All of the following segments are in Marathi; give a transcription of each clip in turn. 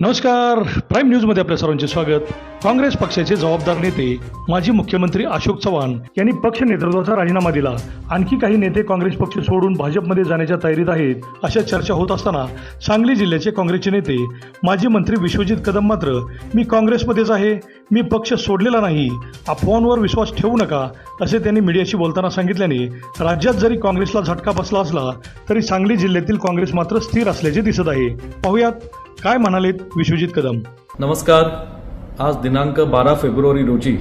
नमस्कार. प्राईम न्यूजमध्ये आपल्या सर्वांचे स्वागत. काँग्रेस पक्षाचे जबाबदार नेते माजी मुख्यमंत्री अशोक चव्हाण यांनी पक्ष नेतृत्वाचा राजीनामा दिला. आणखी काही नेते काँग्रेस पक्ष सोडून भाजपमध्ये जाण्याच्या तयारीत आहेत अशा चर्चा होत असताना सांगली जिल्ह्याचे काँग्रेसचे नेते माजी मंत्री विश्वजित कदम मात्र मी काँग्रेसमध्येच आहे मी पक्ष सोडलेला नाही अफवांवर विश्वास ठेवू नका असे त्यांनी मीडियाशी बोलताना सांगितल्याने राज्यात जरी काँग्रेसला झटका बसला असला तरी सांगली जिल्ह्यातील काँग्रेस मात्र स्थिर असल्याचे दिसत आहे. पाहुयात काय म्हणालेत विश्वजित कदम? नमस्कार. आज दिनांक बारा फेब्रुवारी रोजी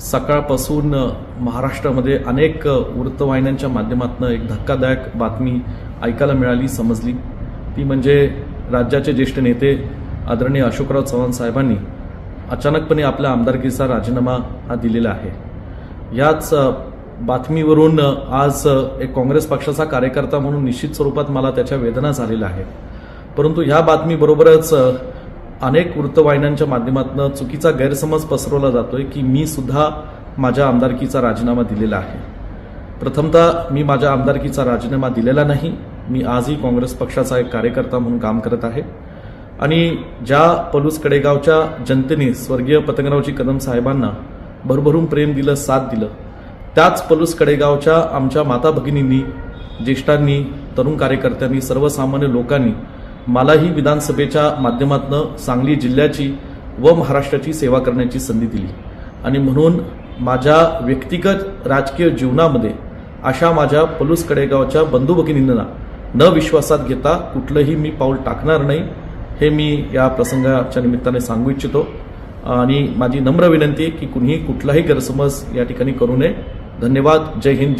सकाळपासून महाराष्ट्रामध्ये अनेक वृत्तवाहिन्यांच्या माध्यमातून एक धक्कादायक बातमी ऐकायला मिळाली समजली. ती म्हणजे राज्याचे ज्येष्ठ नेते आदरणीय अशोकराव चव्हाण साहेबांनी अचानकपणे आपल्या आमदारकीचा राजीनामा हा दिलेला आहे. याच बातमीवरून आज एक काँग्रेस पक्षाचा कार्यकर्ता म्हणून निश्चित स्वरूपात मला त्याच्या वेदना झालेल्या आहेत. परंतु ह्या बातमीबरोबरच अनेक वृत्तवाहिन्यांच्या माध्यमातून चुकीचा गैरसमज पसरवला जातोय की मी सुद्धा माझ्या आमदारकीचा राजीनामा दिलेला आहे. प्रथमतः मी माझ्या आमदारकीचा राजीनामा दिलेला नाही. मी आजही काँग्रेस पक्षाचा एक कार्यकर्ता म्हणून काम करत आहे. आणि ज्या पलूस कडेगावच्या जनतेने स्वर्गीय पतंगरावजी कदम साहेबांना भरभरून प्रेम दिलं साथ दिलं त्याच पलूस कडेगावच्या आमच्या माता भगिनींनी ज्येष्ठांनी तरुण कार्यकर्त्यांनी सर्वसामान्य लोकांनी मलाही विधानसभेच्या माध्यमातून सांगली जिल्ह्याची व महाराष्ट्राची सेवा करण्याची संधी दिली. आणि म्हणून माझ्या व्यक्तिगत राजकीय जीवनामध्ये अशा माझ्या पलूस कडेगावच्या बंधू भगिनींना न विश्वासात घेता कुठलंही मी पाऊल टाकणार नाही हे मी या प्रसंगाच्या निमित्ताने सांगू इच्छितो. आणि माझी नम्र विनंती आहे की कुणीही कुठलाही गैरसमज या ठिकाणी करू नये. धन्यवाद. जय हिंद.